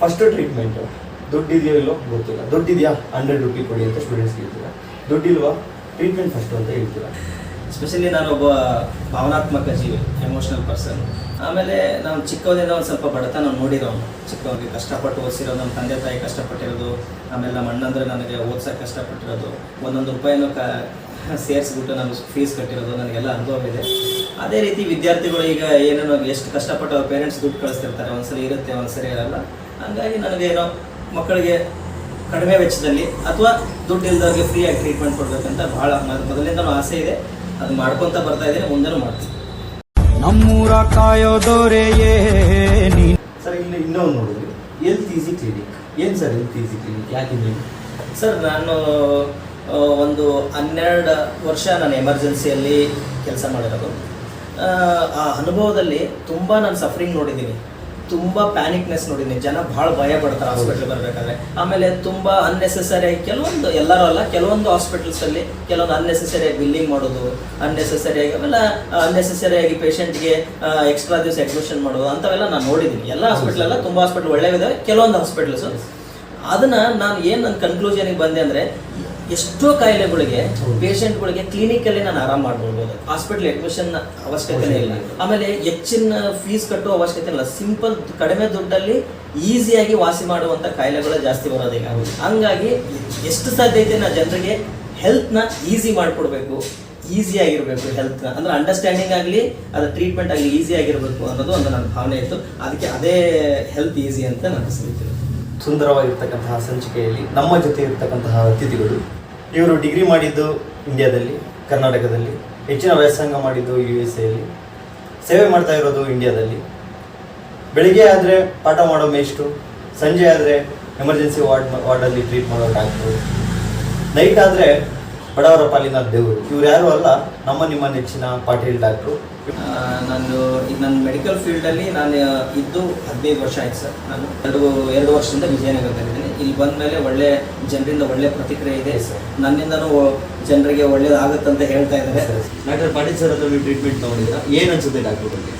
First treatment ದುಡ್ಡಿದೆಯೋ ಇಲ್ಲೋ ಗೊತ್ತಿಲ್ಲ. ದುಡ್ಡಿದೆಯಾ? Hundred rupee ಕೊಡಿ ಅಂತ ಸ್ಟೂಡೆಂಟ್ಸ್ ಹೇಳ್ತೀರಾ ದುಡ್ಡಿಲ್ವಾ? ಟ್ರೀಟ್ಮೆಂಟ್ ಫಸ್ಟ್ ಅಂತ ಹೇಳ್ತೀರಾ. ಎಸ್ಪೆಷಲಿ ನಾನೊಬ್ಬ ಭಾವನಾತ್ಮಕ ಜೀವಿ ಎಮೋಷನಲ್ ಪರ್ಸನ್ ಆಮೇಲೆ ನಾನು ಚಿಕ್ಕವರಿಂದ ಒಂದು ಸ್ವಲ್ಪ ಬಡತನ ನೋಡಿರೋನು. ಚಿಕ್ಕವನಿಗೆ ಕಷ್ಟಪಟ್ಟು ಓದಿಸಿರೋದು, ನಮ್ಮ ತಂದೆ ತಾಯಿ ಕಷ್ಟಪಟ್ಟಿರೋದು, ಆಮೇಲೆ ನಮ್ಮ ಅಣ್ಣಂದ್ರೆ ನನಗೆ ಓದ್ಸೋಕೆ ಕಷ್ಟಪಟ್ಟಿರೋದು. ಒಂದೊಂದು ರೂಪಾಯಿನೂ ಕ, ಸೇರಿಸ್ಬಿಟ್ಟು ನಾನು ಫೀಸ್ ಕಟ್ಟಿರೋದು, ನನಗೆಲ್ಲ ಅನುಭವ ಇದೆ. ಅದೇ ರೀತಿ ವಿದ್ಯಾರ್ಥಿಗಳು ಈಗ ಏನೇನೋ ಎಷ್ಟು ಕಷ್ಟಪಟ್ಟು ಅವ್ರ ಪೇರೆಂಟ್ಸ್ ದುಡ್ಡು ಕಳಿಸ್ತಿರ್ತಾರೆ ಒಂದ್ಸರಿ ಇರುತ್ತೆ ಒಂದ್ಸರಿ ಇರಲ್ಲ. ಹಂಗಾಗಿ ನನಗೆ ಏನೋ ಮಕ್ಕಳಿಗೆ ಕಡಿಮೆ ವೆಚ್ಚದಲ್ಲಿ ಅಥವಾ ದುಡ್ಡು ಇಲ್ದವ್ರಿಗೆ ಫ್ರೀಯಾಗಿ ಟ್ರೀಟ್ಮೆಂಟ್ ಕೊಡಬೇಕಂತ ಭಾಳ ಮೊದಲಿಂದನೂ ಆಸೆ ಇದೆ. ಅದು ಮಾಡ್ಕೊತ ಬರ್ತಾ ಇದ್ದೀನಿ ಮುಂದೆನೂ ಮಾಡ್ತೀನಿ. ನಮ್ಮೂರ ಕಾಯೋದೋರೆಯೇ ನೀ ಸರ್ ಇಲ್ಲಿ ಇನ್ನೊಂದು ನೋಡಿದ್ವಿ. ಎಲ್ತ್ ಈಸಿ ಕ್ಲಿನಿಕ್ ಏನು ಸರ್ ಎಲ್ತ್ ಈಸಿ ಕ್ಲಿನಿಕ್ ಯಾಕಿದೆ ಸರ್ ನಾನು ಒಂದು ಹನ್ನೆರಡು ವರ್ಷ ನಾನು ಎಮರ್ಜೆನ್ಸಿಯಲ್ಲಿ ಕೆಲಸ ಮಾಡಿರೋದು. ಆ, ಆ ಅನುಭವದಲ್ಲಿ ತುಂಬ ನಾನು ಸಫರಿಂಗ್ ನೋಡಿದ್ದೀನಿ. ತುಂಬ ಪ್ಯಾನಿಕ್ನೆಸ್ ನೋಡಿದ್ನಿ ಜನ ಭಾಳ ಭಯ ಪಡ್ತಾರೆ ಹಾಸ್ಪಿಟ್ಲ್ ಬರಬೇಕಾದ್ರೆ. ಆಮೇಲೆ ತುಂಬ ಅನ್ನೆಸೆಸರಿ ಕೆಲವೊಂದು ಎಲ್ಲರೂ ಅಲ್ಲ ಕೆಲವೊಂದು ಹಾಸ್ಪಿಟಲ್ಸಲ್ಲಿ ಕೆಲವೊಂದು ಅನ್ನೆಸೆಸರಿ ಬಿಲ್ಲಿಂಗ್ ಮಾಡೋದು ಅನ್ನೆಸೆಸರಿ ಆಗಿ ಆಮೇಲೆ ಅನ್ನೆಸೆಸರಿ ಆಗಿ ಪೇಷಂಟ್ಗೆ ಎಕ್ಸ್ಟ್ರಾ ದಿವಸ ಅಡ್ಮಿಷನ್ ಮಾಡೋದು ಅಂತವೆಲ್ಲ ನಾನು ನೋಡಿದ್ದೀನಿ ಎಲ್ಲ ಹಾಸ್ಪಿಟಲ್ ಅಲ್ಲ ತುಂಬ ಹಾಸ್ಪಿಟ್ಲ್ ಒಳ್ಳೆ ಕೆಲವೊಂದು ಹಾಸ್ಪಿಟಲ್ಸ್ ಅದನ್ನ ನಾನು ಏನು ನನ್ನ ಕನ್ಕ್ಲೂಷನ್ಗೆ ಬಂದೆ ಅಂದ್ರೆ ಎಷ್ಟೋ ಕಾಯಿಲೆಗಳಿಗೆ. ಪೇಷಂಟ್ಗಳಿಗೆ ಕ್ಲಿನಿಕಲ್ಲಿ ನಾನು ಆರಾಮ್ ಮಾಡ್ಕೊಳ್ಬೋದು ಹಾಸ್ಪಿಟಲ್ ಅಡ್ಮಿಷನ್ ಅವಶ್ಯಕತೆ ಇಲ್ಲ. ಆಮೇಲೆ ಹೆಚ್ಚಿನ ಫೀಸ್ ಕಟ್ಟುವ ಅವಶ್ಯಕತೆ ಇಲ್ಲ. ಸಿಂಪಲ್ ಕಡಿಮೆ ದುಡ್ಡಲ್ಲಿ ಈಸಿಯಾಗಿ ವಾಸಿ ಮಾಡುವಂಥ ಕಾಯಿಲೆಗಳು ಜಾಸ್ತಿ ಬರೋದೀಗ ಹಂಗಾಗಿ ಎಷ್ಟು ಸಾಧ್ಯ ಐತೆ ನಾ ಜನರಿಗೆ ಹೆಲ್ತ್ನ ಈಸಿ ಮಾಡಿಕೊಡ್ಬೇಕು. ಈಸಿ ಆಗಿರಬೇಕು ಹೆಲ್ತ್ನ ಅಂದ್ರೆ ಅಂಡರ್ಸ್ಟ್ಯಾಂಡಿಂಗ್ ಆಗಲಿ ಅದರ ಟ್ರೀಟ್ಮೆಂಟ್ ಆಗಲಿ ಈಸಿ ಆಗಿರಬೇಕು ಅನ್ನೋದು ಒಂದು ನನ್ನ ಭಾವನೆ ಇತ್ತು. ಅದಕ್ಕೆ ಅದೇ ಹೆಲ್ತ್ ಈಸಿ ಅಂತ ನಾನು ಸುಂದರವಾಗಿರ್ತಕ್ಕಂತಹ ಸಂಚಿಕೆಯಲ್ಲಿ ನಮ್ಮ ಜೊತೆ ಇರ್ತಕ್ಕಂತಹ ಅತಿಥಿಗಳು ಇವರು ಡಿಗ್ರಿ ಮಾಡಿದ್ದು ಇಂಡಿಯಾದಲ್ಲಿ, ಕರ್ನಾಟಕದಲ್ಲಿ, ಹೆಚ್ಚಿನ ವ್ಯಾಸಂಗ ಮಾಡಿದ್ದು ಯು ಎಸ್ ಎಲ್ಲಿ ಸೇವೆ ಮಾಡ್ತಾ ಇರೋದು ಇಂಡಿಯಾದಲ್ಲಿ. ಬೆಳಿಗ್ಗೆ ಆದರೆ ಪಾಠ ಮಾಡೋ ಮೇಷ್ಟ್ರು ಸಂಜೆ ಆದರೆ ಎಮರ್ಜೆನ್ಸಿ ವಾರ್ಡ್ ವಾರ್ಡಲ್ಲಿ ಟ್ರೀಟ್ ಮಾಡೋ ಡಾಕ್ಟ್ರು. ನೈಟ್ ಆದರೆ ಬಡವರ ಪಾಲಿನ ದೇವರು. ಇವ್ರು ಯಾರು ಅಲ್ಲ, ನಮ್ಮ ನಿಮ್ಮ ನೆಚ್ಚಿನ ಪಾಟೀಲ್ ಡಾಕ್ಟ್ರು. ನಾನು ಈಗ ನನ್ನ ಮೆಡಿಕಲ್ ಫೀಲ್ಡಲ್ಲಿ ನಾನು, ಇದ್ದು ಹದಿನೈದು ವರ್ಷ ಆಯ್ತು ಸರ್. ನಾನು ಎರಡು ಎರಡು ವರ್ಷದಿಂದ ವಿಜಯನಗರದಲ್ಲಿದ್ದೀನಿ. ಇಲ್ಲಿ ಬಂದ ಮೇಲೆ ಒಳ್ಳೆ ಜನರಿಂದ ಒಳ್ಳೆ ಪ್ರತಿಕ್ರಿಯೆ ಇದೆ. ನನ್ನಿಂದನು ಜನರಿಗೆ ಒಳ್ಳೇದಾಗುತ್ತಂತ ಹೇಳ್ತಾ ಇದ್ದಾರೆ. ಡಾಕ್ಟರ್ ಪಾಟೀಲ್ ಸರ್ ಹತ್ರ ನೀವು ಟ್ರೀಟ್ಮೆಂಟ್ ತಗೊಂಡಿದ್ದ ಏನು ಅನ್ಸುತ್ತೆ ಡಾಕ್ಟರ್ ಬಗ್ಗೆ?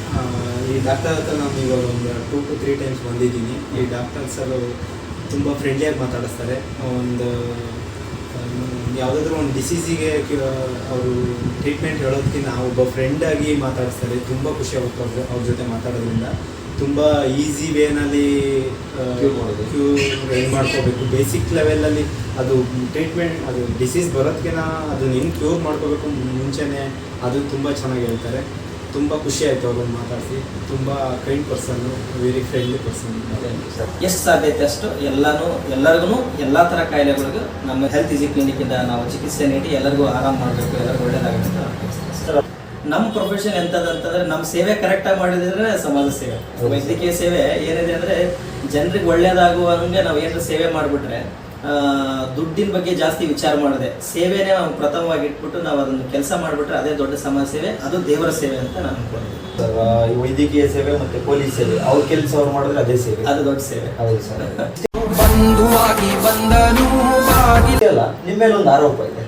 ಈ ಡಾಕ್ಟರ್ ಹತ್ರ ನಾನು ಇವಾಗ ಒಂದು ಟೂ ಟು ತ್ರೀ ಟೈಮ್ಸ್ ಬಂದಿದ್ದೀನಿ. ಈ ಡಾಕ್ಟರ್ ಸರ್ ತುಂಬ ಫ್ರೆಂಡ್ಲಿಯಾಗಿ ಮಾತಾಡಿಸ್ತಾರೆ. ಒಂದು ಯಾವುದಾದ್ರೂ ಒಂದು ಡಿಸೀಸಿಗೆ ಅವರು ಟ್ರೀಟ್ಮೆಂಟ್ ಹೇಳೋದಕ್ಕಿಂತ ಒಬ್ಬ ಫ್ರೆಂಡಾಗಿ ಮಾತಾಡಿಸ್ತಾರೆ. ತುಂಬ ಖುಷಿ ಆಗುತ್ತೆ ಅವ್ರ ಅವ್ರ ಜೊತೆ ಮಾತಾಡೋದ್ರಿಂದ. ತುಂಬ ಈಸಿ ವೇನಲ್ಲಿ ಕ್ಯೂ ಮಾಡ್ಕೋಬೇಕು. ಬೇಸಿಕ್ ಲೆವೆಲಲ್ಲಿ ಅದು ಟ್ರೀಟ್ಮೆಂಟ್ ಅದು ಡಿಸೀಸ್ ಬರೋದಕ್ಕಿಂತ ಅದನ್ನ ಹೆಂಗೆ ಕ್ಯೂರ್ ಮಾಡ್ಕೋಬೇಕು ಮುಂಚೆನೇ ಅದು ತುಂಬ ಚೆನ್ನಾಗಿ ಹೇಳ್ತಾರೆ. ತುಂಬ ಖುಷಿ ಆಯಿತು ಅವ್ರನ್ನ ಮಾತಾಡಿಸಿ. ತುಂಬ kind person very friendly person sir ಎಷ್ಟು ಸಾಧ್ಯತೆ ಅಷ್ಟು ಎಲ್ಲಾನು ಎಲ್ಲರಿಗೂ ಎಲ್ಲ ಥರ ಕಾಯಿಲೆಗಳಿಗೂ ನಮ್ಮ ಹೆಲ್ತ್ ಇಸಿ ಕ್ಲಿನಿಕ್ ಇಂದ ನಾವು ಚಿಕಿತ್ಸೆ ನೀಡಿ ಎಲ್ಲರಿಗೂ ಆರಾಮ ಮಾಡಬೇಕು ಎಲ್ಲರಿಗೂ ಸರ್. ನಮ್ಮ ಪ್ರೊಫೆಷನ್ ಎಂತದಂತಂದ್ರೆ ನಮ್ಮ ಸೇವೆ ಕರೆಕ್ಟಾಗಿ ಮಾಡಿದ್ರೆ ಸಮಾಜ ಸೇವೆ. ವೈದ್ಯಕೀಯ ಸೇವೆ ಏನಿದೆ ಅಂದ್ರೆ ಜನರಿಗೆ ಒಳ್ಳೇದಾಗುವಂಗೆ ನಾವು ಏನಾದ್ರು ಸೇವೆ ಮಾಡಿಬಿಟ್ರೆ ದುಡ್ಡಿನ ಬಗ್ಗೆ ಜಾಸ್ತಿ ವಿಚಾರ ಮಾಡದೆ ಸೇವೆನೇ ನಾವು ಪ್ರಥಮವಾಗಿ ಇಟ್ಬಿಟ್ಟು ನಾವು ಅದನ್ನು ಕೆಲಸ ಮಾಡಿಬಿಟ್ರೆ ಅದೇ ದೊಡ್ಡ ಸಮಾಜ ಸೇವೆ ಅದು ದೇವರ ಸೇವೆ ಅಂತ ನಾನು ಅನ್ಕೊಂಡಿದ್ದೀನಿ. ಈ ವೈದ್ಯಕೀಯ ಸೇವೆ ಮತ್ತೆ ಪೊಲೀಸ್ ಸೇವೆ ಅವ್ರ ಕೆಲಸ ಅವ್ರು ಮಾಡಿದ್ರೆ ಅದೇ ಸೇವೆ. ಅದು ದೊಡ್ಡ ಸೇವೆ. ಹೌದು ಸರ್. ಬಂಧುವಾಗಿ ಬಂದನು ಬಾಗಿ ಅಲ್ಲ ನಿಮ್ಮ ಮೇಲೆ ಒಂದು ಆರೋಪ ಇದೆ.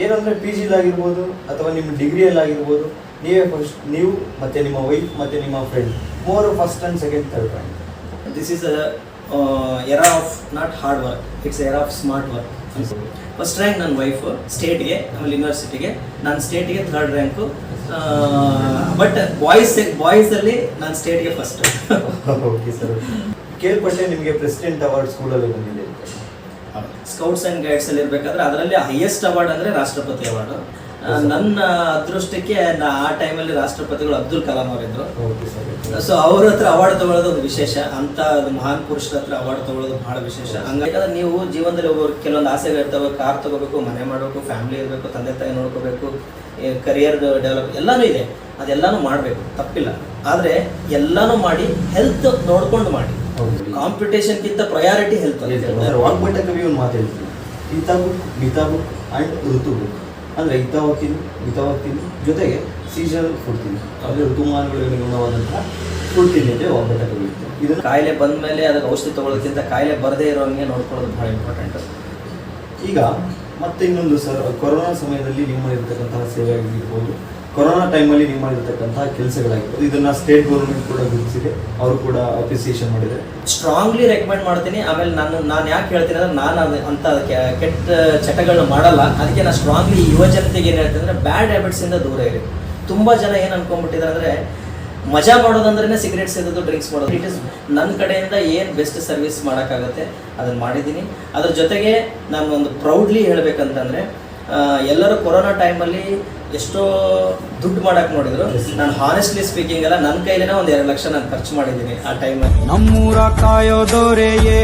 ಏನಂದ್ರೆ ಪಿ ಜಿಲಾಗಿರ್ಬೋದು ಅಥವಾ ನಿಮ್ಮ ಡಿಗ್ರಿಯಲ್ಲಾಗಿರ್ಬೋದು ನೀವೇ ಫಸ್ಟ್ ನೀವು ಮತ್ತೆ ನಿಮ್ಮ ವೈಫ್ ಮತ್ತೆ ನಿಮ್ಮ ಫ್ರೆಂಡ್ ಮೂವರು first and second third rank this is era of not hard work it's era of smart work first rank ನನ್ನ ವೈಫ್ ಸ್ಟೇಟ್ಗೆ ಆಮೇಲೆ ಯೂನಿವರ್ಸಿಟಿಗೆ ನಾನು ಸ್ಟೇಟ್ಗೆ ಥರ್ಡ್ ರ್ಯಾಂಕು ಬಟ್ ಬಾಯ್ಸ್ ಬಾಯ್ಸಲ್ಲಿ ನಾನು ಸ್ಟೇಟ್ಗೆ ಫಸ್ಟ್ ಓಕೆ ಸರ್ ಕೇಳ್ಪಟ್ಟೆ ನಿಮಗೆ ಪ್ರೆಸಿಡೆಂಟ್ ಅವಾರ್ಡ್ ಸ್ಕೂಲಲ್ಲಿ ಬಂದಿದೆ ಸ್ಕೌಟ್ಸ್ ಆ್ಯಂಡ್ ಗೈಡ್ಸಲ್ಲಿ ಇರಬೇಕಾದ್ರೆ ಅದರಲ್ಲಿ ಹೈಯೆಸ್ಟ್ ಅವಾರ್ಡ್ ಅಂದರೆ ರಾಷ್ಟ್ರಪತಿ ಅವಾರ್ಡು ನನ್ನ ಅದೃಷ್ಟಕ್ಕೆ ನಾ- ಆ ಟೈಮಲ್ಲಿ ರಾಷ್ಟ್ರಪತಿಗಳು ಅಬ್ದುಲ್ ಕಲಾಂ ಅವರಿದ್ರು. ಸೊ ಅವ್ರ ಹತ್ರ ಅವಾರ್ಡ್ ತಗೊಳ್ಳೋದು ಒಂದು ವಿಶೇಷ. ಅಂತ ಮಹಾನ್ ಪುರುಷರ ಹತ್ರ ಅವಾರ್ಡ್ ತಗೊಳ್ಳೋದು ಬಹಳ ವಿಶೇಷ. ಹಂಗಾಗಿ ನೀವು ಜೀವನದಲ್ಲಿ ಒಬ್ಬರು ಕೆಲವೊಂದು ಆಸೆಗಳು ಇರ್ತವೆ ಕಾರ್ ತಗೋಬೇಕು ಮನೆ ಮಾಡಬೇಕು ಫ್ಯಾಮಿಲಿ ಇರಬೇಕು ತಂದೆ ತಾಯಿ ನೋಡ್ಕೋಬೇಕು ಕರಿಯರ್ ಡೆವಲಪ್ ಎಲ್ಲಾನು ಇದೆ. ಅದೆಲ್ಲಾನು ಮಾಡಬೇಕು ತಪ್ಪಿಲ್ಲ. ಆದರೆ ಎಲ್ಲಾನು ಮಾಡಿ ಹೆಲ್ತ್ ನೋಡ್ಕೊಂಡು ಮಾಡಿ. ಕಾಂಪಿಟೇಷನ್ಗಿಂತ ಪ್ರಯಾರಿಟಿ ಹೆಲ್ತ್ ಸರ್ ವಾಗ್ಭಟ ಕವಿ ಒಂದು ಮಾತು ಹೇಳ್ತೀನಿ. ಹಿತ ಬುಕ್ ಮಿತ ಬುಕ್ ಆ್ಯಂಡ್ ಋತು ಬುಕ್ ಅಂದರೆ ಇತ್ತ ಹೋಗ್ತೀನಿ ಮಿತ ಹೋಗ್ತೀನಿ ಜೊತೆಗೆ ಸೀಸನ್ ಕೊಡ್ತೀನಿ. ಅಂದ್ರೆ ಋತುಮಾನಗಳಿಗೆ ಅನುಗುಣವಾದಂತಹ ಕೊಡ್ತೀನಿ ಅಂತ ವಾಗ್ಭಟ ಕವಿ ಇದು ಇದನ್ನು ಕಾಯಿಲೆ ಬಂದ ಮೇಲೆ ಅದಕ್ಕೆ ಔಷಧಿ ತಗೊಳ್ಳೋದಕ್ಕಿಂತ ಕಾಯಿಲೆ ಬರದೇ ಇರೋಂಗೆ ನೋಡ್ಕೊಳ್ಳೋದು ಬಹಳ ಇಂಪಾರ್ಟೆಂಟ್ ಈಗ ಮತ್ತೆ ಇನ್ನೊಂದು ಸರ್ ಕೊರೋನಾ ಸಮಯದಲ್ಲಿ ನಿಮ್ಮ ಇರತಕ್ಕಂತಹ ಸೇವೆ ಆಗಿರ್ಬೋದು ಕೊರೋನಾ ಟೈಮಲ್ಲಿ ನೀವು ಮಾಡಿರ್ತಕ್ಕಂತಹ ಕೆಲಸಗಳಾಗಿರ್ಬೋದು. ಇದನ್ನ ಸ್ಟೇಟ್ ಗೌರ್ಮೆಂಟ್ ಕೂಡ ಗುರುತಿಸಿದೆ. ಅವರು ಕೂಡ ಅಪ್ರಿಸಿಯೇಷನ್ ಮಾಡಿದ್ದಾರೆ. ಸ್ಟ್ರಾಂಗ್ಲಿ ರೆಕಮೆಂಡ್ ಮಾಡ್ತೀನಿ. ಆಮೇಲೆ ನಾನು ನಾನು ಯಾಕೆ ಹೇಳ್ತೀನಿ ಅಂದ್ರೆ ನಾನು ಅದು ಅಂತ ಕೆಟ್ಟ ಚಟಗಳನ್ನ ಮಾಡಲ್ಲ. ಅದಕ್ಕೆ ನಾನು ಸ್ಟ್ರಾಂಗ್ಲಿ ಯುವ ಜನತೆಗೆ ಏನು ಹೇಳ್ತೀನಿ ಅಂದರೆ ಬ್ಯಾಡ್ ಹ್ಯಾಬಿಟ್ಸಿಂದ ದೂರ ಇರಿ. ತುಂಬ ಜನ ಏನು ಅನ್ಕೊಂಡ್ಬಿಟ್ಟಿದ್ದಾರೆ ಅಂದರೆ ಮಜಾ ಮಾಡೋದಂದ್ರೆ ಸಿಗರೇಟ್ ಸೇದೋದು ಡ್ರಿಂಕ್ಸ್ ಮಾಡೋದು. ಇಟ್ ಇಸ್ ನನ್ನ ಕಡೆಯಿಂದ ಏನು ಬೆಸ್ಟ್ ಸರ್ವಿಸ್ ಮಾಡೋಕ್ಕಾಗತ್ತೆ ಅದನ್ನು ಮಾಡಿದ್ದೀನಿ. ಅದ್ರ ಜೊತೆಗೆ ನಾನು ಒಂದು ಪ್ರೌಡ್ಲಿ ಹೇಳ್ಬೇಕಂತಂದರೆ ಎಲ್ಲರೂ ಕೊರೋನಾ ಟೈಮಲ್ಲಿ ಎಷ್ಟೋ ದುಡ್ಡು ಮಾಡಕ್ ನೋಡಿದ್ರು. ನಾನು ಹಾನೆಸ್ಟ್ಲಿ ಸ್ಪೀಕಿಂಗ್ ಎಲ್ಲ ನನ್ನ ಕೈಲೇ ಒಂದು ಎರಡು ಲಕ್ಷ ನಾನು ಖರ್ಚು ಮಾಡಿದ್ದೀನಿ ಆ ಟೈಮಲ್ಲಿ ನಮ್ಮೂರ ಕಾಯೋದೋರೆಯೇ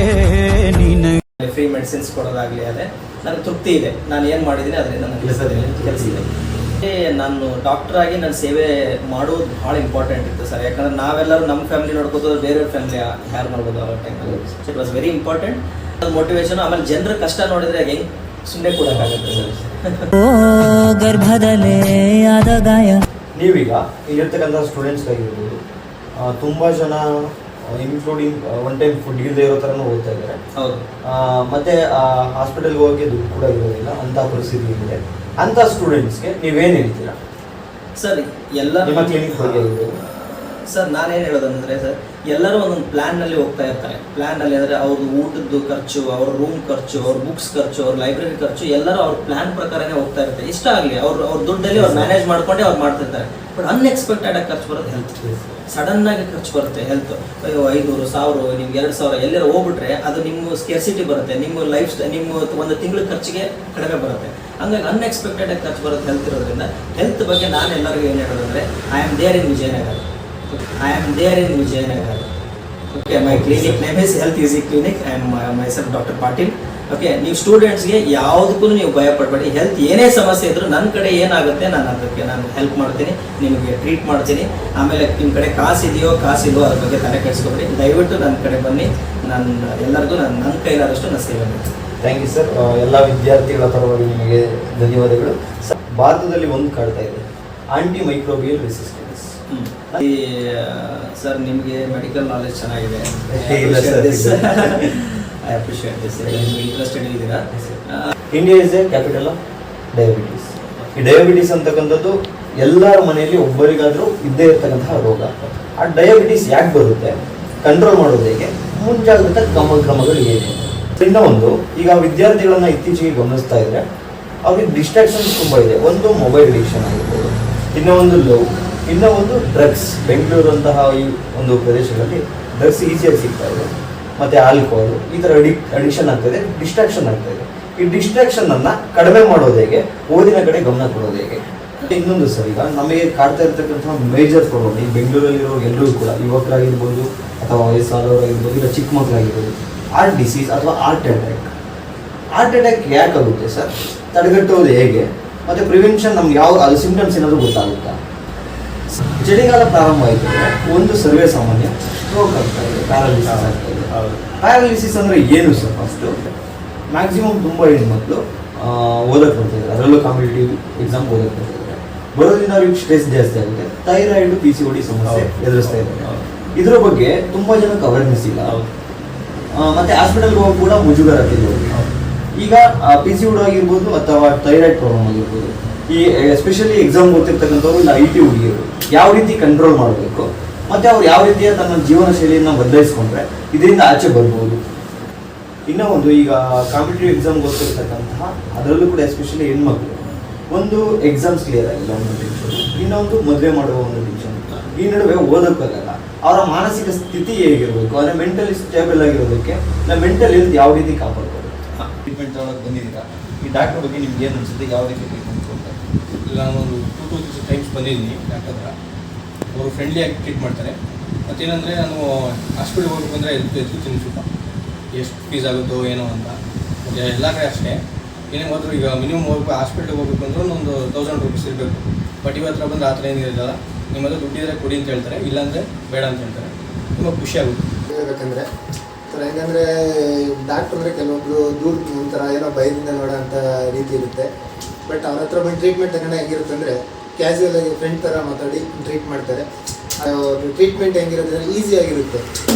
ನೀನು. ಫ್ರೀ ಮೆಡಿಸಿನ್ಸ್ ಕೊಡೋದಾಗ್ಲಿ ಅದೇ. ನನಗೆ ತೃಪ್ತಿ ಇದೆ. ನಾನು ಏನು ಮಾಡಿದ್ದೀನಿ ಅದರಿಂದ ನನಗೆ ಕೆಲಸ ಇದೆ. ಕೆಲಸ ಇದೆ. ಮತ್ತೆ ನಾನು ಡಾಕ್ಟರ್ ಆಗಿ ನನ್ನ ಸೇವೆ ಮಾಡೋದು ಭಾಳ ಇಂಪಾರ್ಟೆಂಟ್ ಇತ್ತು ಸರ್. ಯಾಕಂದ್ರೆ ನಾವೆಲ್ಲರೂ ನಮ್ಮ ಫ್ಯಾಮಿಲಿ ನೋಡ್ಕೋದು ಬೇರೆ ಫ್ಯಾಮಿಲಿ ಯಾರು ಮಾಡ್ಬೋದು ಆ ಟೈಮಲ್ಲಿ ಇಟ್ ವಾಸ್ ವೆರಿ ಇಂಪಾರ್ಟೆಂಟ್ ಅದು ಮೋಟಿವೇಶನ್ ಆಮೇಲೆ ಜನರ ಕಷ್ಟ ನೋಡಿದ್ರೆ ಹೆಂಗೆ ಸುಮ್ಮನೆ ಕೊಡೋಕ್ಕಾಗುತ್ತೆ ಸರ್. ಓ ಗರ್ಭದಲ್ಲೇ ಆದ ಗಾಯ. ನೀವೀಗ ಇಲ್ಲಿರ್ತಕ್ಕಂಥ ಸ್ಟೂಡೆಂಟ್ಸ್ಗಾಗಿರ್ಬೋದು ತುಂಬ ಜನ ಇನ್ಕ್ಲೂಡಿಂಗ್ ಒನ್ ಟೈಮ್ ಫುಡ್ ಇಲ್ಲದೆ ಇರೋ ಥರನೂ ಓದ್ತಾ ಇದ್ದಾರೆ. ಹೌದು. ಆ, ಮತ್ತೆ ಹಾಸ್ಪಿಟಲ್ಗೆ ಹೋಗಿ ದುಡ್ಡು ಕೂಡ ಇರೋದಿಲ್ಲ ಅಂತ ಪರಿಸ್ಥಿತಿ ಇದೆ. ಅಂತ ಸ್ಟೂಡೆಂಟ್ಸ್ಗೆ ನೀವೇನು ಹೇಳ್ತೀರಾ? ಸರಿ ಎಲ್ಲ ನಿಮ್ಮ ಕ್ಲಿನಿಕ್ ಬಗ್ಗೆ. ಸರ್, ನಾನೇನು ಹೇಳೋದಂದ್ರೆ ಸರ್, ಎಲ್ಲರೂ ಒಂದೊಂದು ಪ್ಲ್ಯಾನ್ನಲ್ಲಿ ಹೋಗ್ತಾ ಇರ್ತಾರೆ. ಪ್ಲ್ಯಾನ್ನಲ್ಲಿ ಅಂದರೆ ಅವ್ರದ್ದು ಊಟದ್ದು ಖರ್ಚು, ಅವ್ರ ರೂಮ್ ಖರ್ಚು, ಅವ್ರ ಬುಕ್ಸ್ ಖರ್ಚು, ಅವ್ರ ಲೈಬ್ರರಿ ಖರ್ಚು, ಎಲ್ಲರೂ ಅವ್ರ ಪ್ಲ್ಯಾನ್ ಪ್ರಕಾರನೇ ಹೋಗ್ತಾ ಇರ್ತಾರೆ ಇಷ್ಟ ಆಗಲಿ, ಅವ್ರು, ಅವ್ರ ದುಡ್ಡಲ್ಲಿ ಅವ್ರು ಮ್ಯಾನೇಜ್ ಮಾಡ್ಕೊಂಡೆ ಅವ್ರು ಮಾಡ್ತಿರ್ತಾರೆ. ಬಟ್ ಅನ್ಎಕ್ಸ್ಪೆಕ್ಟೆಡ್ ಆಗಿ ಖರ್ಚು ಬರೋದು ಹೆಲ್ತ್ ಸಡನ್ ಆಗಿ ಖರ್ಚು ಬರುತ್ತೆ ಹೆಲ್ತ್ ಅಯ್ಯೋ, ಐನೂರು, ಸಾವಿರ, ನಿಮ್ಗೆ ಎರಡು ಸಾವಿರ, ಎಲ್ಲರ ಹೋಗ್ಬಿಟ್ರೆ ಅದು ನಿಮ್ಮ ಸ್ಕೆರ್ಸಿಟಿ ಬರುತ್ತೆ. ನಿಮ್ಮ ಲೈಫ್ ನಿಮ್ಮ ಒಂದು ತಿಂಗಳ ಖರ್ಚಿಗೆ ಕಡಿಮೆ ಬರುತ್ತೆ. ಹಂಗಾಗಿ ಅನ್ಎಕ್ಸ್ಪೆಕ್ಟೆಡ್ ಆಗಿ ಖರ್ಚು ಬರುತ್ತೆ ಹೆಲ್ತ್ ಇರೋದ್ರಿಂದ ಹೆಲ್ತ್ ಬಗ್ಗೆ ನಾನು ಎಲ್ಲರಿಗೂ ಏನು ಹೇಳೋದಂದ್ರೆ I am there in Vijayanagar. I am there in Vijayanagar. Okay my clinic name is health Easy clinic I am my myself doctor Patil okay ನೀವು ಸ್ಟೂಡೆಂಟ್ಸ್ಗೆ ಯಾವುದಕ್ಕೂ ನೀವು ಭಯ ಪಡಬೇಡಿ ಹೆಲ್ತ್ ಏನೇ ಸಮಸ್ಯೆ ಇದ್ರೂ ನನ್ನ ಕಡೆ ಏನಾಗುತ್ತೆ, ನಾನು ಅದಕ್ಕೆ ನಾನು ಹೆಲ್ಪ್ ಮಾಡ್ತೀನಿ, ನಿಮಗೆ ಟ್ರೀಟ್ ಮಾಡ್ತೀನಿ. ಆಮೇಲೆ ನಿಮ್ಮ ಕಡೆ ಕಾಸು ಇದೆಯೋ ಕಾಸಿಲ್ವೋ ಅದ್ರ ಬಗ್ಗೆ ತಲೆ ಕೆಡಿಸ್ಕೊಬೇಡಿ. ದಯವಿಟ್ಟು ನನ್ನ ಕಡೆ ಬನ್ನಿ. ನಾನು, ಎಲ್ಲರಿಗೂ ನಾನು ನನ್ನ ಕೈಲಾದಷ್ಟು ನಾನು ಸೇವೆ ಮಾಡ್ತೀನಿ. ಥ್ಯಾಂಕ್ ಯು ಸರ್ ಎಲ್ಲ ವಿದ್ಯಾರ್ಥಿಗಳ ಪರವಾಗಿ ನಿಮಗೆ ಧನ್ಯವಾದಗಳು. ಭಾರತದಲ್ಲಿ ಒಂದು ಕಾಡ್ತಾ ಇದೆ. ಆಂಟಿ ಮೈಕ್ರೋಬಿಯಲ್ ರೆಸಿಸ್ಟೆನ್ಸ್ ಈ ಸರ್ ನಿಮಗೆ ಮೆಡಿಕಲ್ ನಾಲೆಜ್ ಚೆನ್ನಾಗಿದೆ. ಐ ಅಪ್ರಿಷಿಯೇಟ್ ದಿಸ್ ಇಂಟ್ರೆಸ್ಟೆಡ್ ಇದ್ದೀರಾ? India is a capital of diabetes ಈ ಡಯಾಬಿಟೀಸ್ ಅಂತಕ್ಕಂಥದ್ದು ಎಲ್ಲರ ಮನೆಯಲ್ಲಿ ಒಬ್ಬರಿಗಾದರೂ ಇದ್ದೇ ಇರ್ತಕ್ಕಂತಹ ರೋಗ. ಆ ಡಯಾಬಿಟೀಸ್ ಯಾಕೆ ಬರುತ್ತೆ? ಕಂಟ್ರೋಲ್ ಮಾಡೋದು ಹೇಗೆ? ಮುಂಜಾಗ್ರತಾ ಕ್ರಮ ಕ್ರಮಗಳು ಏನೇ ಇನ್ನ ಒಂದು ಈಗ ವಿದ್ಯಾರ್ಥಿಗಳನ್ನ ಇತ್ತೀಚೆಗೆ ಗಮನಿಸ್ತಾ ಇದ್ರೆ ಅವ್ರಿಗೆ ಡಿಸ್ಟ್ರಾಕ್ಷನ್ಸ್ ತುಂಬಾ ಇದೆ. ಒಂದು ಮೊಬೈಲ್ ಅಡಿಕ್ಷನ್ ಆಗಿರ್ಬೋದು. ಇನ್ನೊಂದು ಲವ್ ಇನ್ನೂ ಒಂದು ಡ್ರಗ್ಸ್ ಬೆಂಗಳೂರು ಅಂತಹ ಈ ಒಂದು ಪ್ರದೇಶಗಳಲ್ಲಿ ಡ್ರಗ್ಸ್ ಈಸಿಯಾಗಿ ಸಿಗ್ತಾ ಇದೆ. ಮತ್ತೆ ಆಲ್ಕೋಹಾಲ್ ಈ ಥರ ಅಡಿಕ್ ಅಡಿಕ್ಷನ್ ಆಗ್ತದೆ ಡಿಸ್ಟ್ರಾಕ್ಷನ್ ಆಗ್ತಾ ಇದೆ. ಈ ಡಿಸ್ಟ್ರಾಕ್ಷನ್ ಅನ್ನ ಕಡಿಮೆ ಮಾಡೋದು ಹೇಗೆ? ಓದಿನ ಕಡೆ ಗಮನ ಕೊಡೋದು ಹೇಗೆ? ಇನ್ನೊಂದು ಸರ್, ಈಗ ನಮಗೆ ಕಾಡ್ತಾ ಇರ್ತಕ್ಕಂಥ ಮೇಜರ್ ಪ್ರಾಬ್ಲಮ್ ಈ ಬೆಂಗಳೂರಲ್ಲಿರೋ ಎಲ್ಲರೂ ಕೂಡ, ಯುವಕರಾಗಿರ್ಬೋದು ಅಥವಾ ವಯಸ್ಸಾದವರಾಗಿರ್ಬೋದು, ಇಲ್ಲ ಚಿಕ್ಕ ಮಕ್ಕಳಾಗಿರ್ಬೋದು ಹಾರ್ಟ್ ಡಿಸೀಸ್ ಅಥವಾ ಹಾರ್ಟ್ ಅಟ್ಯಾಕ್ ಹಾರ್ಟ್ ಅಟ್ಯಾಕ್ ಯಾಕೆ ಆಗುತ್ತೆ ಸರ್? ತಡೆಗಟ್ಟೋದು ಹೇಗೆ? ಮತ್ತೆ ಪ್ರಿವೆನ್ಷನ್ ನಮ್ಗೆ ಯಾವ, ಅದು ಸಿಂಪ್ಟಮ್ಸ್ ಏನಾದರೂ ಗೊತ್ತಾಗುತ್ತಾ? ಚಳಿಗಾಲ ಪ್ರಾರಂಭ ಆಯಿತು ಒಂದು ಸರ್ವೇ ಸಾಮಾನ್ಯ ಸ್ಟ್ರೋಕ್ ಆಗ್ತಾ ಇದೆ ಪ್ಯಾರಾಲಿಸಿಸ್ ಆಗ್ತಾ ಇದೆ. ಪ್ಯಾರಾಲಿಸಿಸ್ ಅಂದರೆ ಏನು ಸರ್ ಫಸ್ಟು ಮ್ಯಾಕ್ಸಿಮಮ್ ತುಂಬ ಹೆಣ್ಮಕ್ಳು ಓದಕ್ಕೆ ಬರ್ತಿದ್ದಾರೆ. ಅದರಲ್ಲೂ ಕಾಂಪಿಟೇಟಿವ್ ಎಕ್ಸಾಮ್ ಓದಕ್ಕೆ ಬರ್ತಿದ್ದಾರೆ. ಬರೋದ್ರಿಂದ ಅವ್ರಿಗೆ ಸ್ಟ್ರೆಸ್ ಜಾಸ್ತಿ ಆಗುತ್ತೆ. ಥೈರಾಯ್ಡ್ ಪಿ ಸಿ ಡಿ ಸಮಸ್ಯೆ. ಎದುರಿಸ್ತಾ ಇದ್ದಾರೆ ಇದರ ಬಗ್ಗೆ ತುಂಬ ಜನಕ್ಕೆ ಅವೇರ್ನೆಸ್ ಇಲ್ಲ. ಮತ್ತೆ ಹಾಸ್ಪಿಟಲ್ಗೆ ಹೋಗಿ ಕೂಡ ಮುಜುಗರ ಈಗ ಪಿ ಸಿ ಆಗಿರ್ಬೋದು ಅಥವಾ ಥೈರಾಯ್ಡ್ ಪ್ರಾಬ್ಲಮ್ ಆಗಿರ್ಬೋದು. ಈ ಎಸ್ಪೆಷಲಿ ಎಕ್ಸಾಮ್ ಓದ್ತಿರ್ತಕ್ಕಂಥವ್ರು ಇಲ್ಲ ಐ ಟಿ ಹುಡುಗಿಯರು ಯಾವ ರೀತಿ ಕಂಟ್ರೋಲ್ ಮಾಡಬೇಕು, ಮತ್ತೆ ಅವ್ರು ಯಾವ ರೀತಿಯ ತನ್ನ ಜೀವನ ಶೈಲಿಯನ್ನು ಬದಲಾಯಿಸ್ಕೊಂಡ್ರೆ ಇದರಿಂದ ಆಚೆ ಬರ್ಬೋದು. ಇನ್ನೂ ಒಂದು ಈಗ ಕಾಂಪಿಟೇಟಿವ್ ಎಕ್ಸಾಮ್ ಓದ್ತಿರ್ತಕ್ಕಂತಹ, ಅದರಲ್ಲೂ ಕೂಡ ಎಸ್ಪೆಷಲಿ ಹೆಣ್ಮಕ್ಳು, ಒಂದು ಎಕ್ಸಾಮ್ಸ್ ಕ್ಲಿಯರ್ ಆಗಿಲ್ಲ ಒಂದು ಟೆನ್ಷನ್ ಇನ್ನೊಂದು ಮದುವೆ ಮಾಡುವ ಒಂದು ಟೆನ್ಷನ್ ಈ ನಡುವೆ ಓದೋಕ್ಕಾಗಲ್ಲ ಅವರ ಮಾನಸಿಕ ಸ್ಥಿತಿ ಹೇಗಿರಬೇಕು ಅಂದರೆ ಮೆಂಟಲಿ ಸ್ಟೇಬಲ್ ಆಗಿರೋದಕ್ಕೆ ನಾವು ಮೆಂಟಲ್ ಹೆಲ್ತ್ ಯಾವ ರೀತಿ ಕಾಪಾಡ್ಕೋಬೇಕು ಟ್ರೀಟ್ಮೆಂಟ್ ಬಂದಿದ್ದೀರಾ? ಈ ಡಾಕ್ಟರ್ ಬಗ್ಗೆ ನಿಮ್ಗೆ ಏನು ಅನಿಸುತ್ತೆ? ಯಾವ ರೀತಿ ಇಲ್ಲ ನಾನು ಒಂದು ಟೂ ಟು ತ್ರೀ ಟೈಮ್ಸ್ ಬಂದಿದ್ದೀನಿ ಯಾಕಂದ್ರೆ ಅವರು ಫ್ರೆಂಡ್ಲಿಯಾಗಿ ಟ್ರೀಟ್ ಮಾಡ್ತಾರೆ. ಮತ್ತೇನಂದರೆ ನಾನು ಹಾಸ್ಪಿಟ್ಲ್ಗೆ ಹೋಗ್ಬೇಕು ಅಂದರೆ ಎದುರ್ತೀನಿ ಸ್ವಲ್ಪ. ಎಷ್ಟು ಫೀಸ್ ಆಗುತ್ತೋ ಏನೋ ಅಂತ. ಮತ್ತು ಎಲ್ಲ ಕಡೆ ಅಷ್ಟೇ. ಏನೇ ಹೋದ್ರು ಈಗ ಮಿನಿಮಮ್ ಹೋಗ್ಬೇಕು ಹಾಸ್ಪಿಟ್ಲಿಗೆ ಹೋಗ್ಬೇಕು ಅಂದ್ರೆ ಒಂದು ತೌಸಂಡ್ ರುಪೀಸ್ ಇರಬೇಕು. ಬಟ್ ಇವತ್ತು ಹತ್ರ ಬಂದರೆ ಆ ಥರ ಏನಿರಲ್ಲ ನಿಮ್ಮ ಹತ್ರ ದುಡ್ಡಿದ್ರೆ ಕೊಡಿ ಅಂತ ಹೇಳ್ತಾರೆ ಇಲ್ಲಾಂದರೆ ಬೇಡ ಅಂತ ಹೇಳ್ತಾರೆ. ತುಂಬ ಖುಷಿ ಆಗುತ್ತೆ. ಹೇಳ್ಬೇಕಂದ್ರೆ ಹೆಂಗಂದ್ರೆ ಡಾಕ್ಟರ್ ಅಂದ್ರೆ ಕೆಲವೊಬ್ರು ದೂರ ಒಂಥರ ಏನೋ ಭಯದಿಂದ ನೋಡೋ ಅಂತ ರೀತಿ ಇರುತ್ತೆ. ಬಟ್ ಅವ್ರ ಹತ್ರ ಬಂದು ಟ್ರೀಟ್ಮೆಂಟ್ ತಗೊಂಡು ಹೆಂಗಿರುತ್ತೆ ಅಂದರೆ ಕ್ಯಾಶುವಲ್ ಆಗಿ ಫ್ರೆಂಡ್ ಥರ ಮಾತಾಡಿ ಟ್ರೀಟ್ ಮಾಡ್ತಾರೆ. ಟ್ರೀಟ್ಮೆಂಟ್ ಹೆಂಗಿರುತ್ತೆ ಅಂದರೆ ಈಸಿ ಆಗಿರುತ್ತೆ.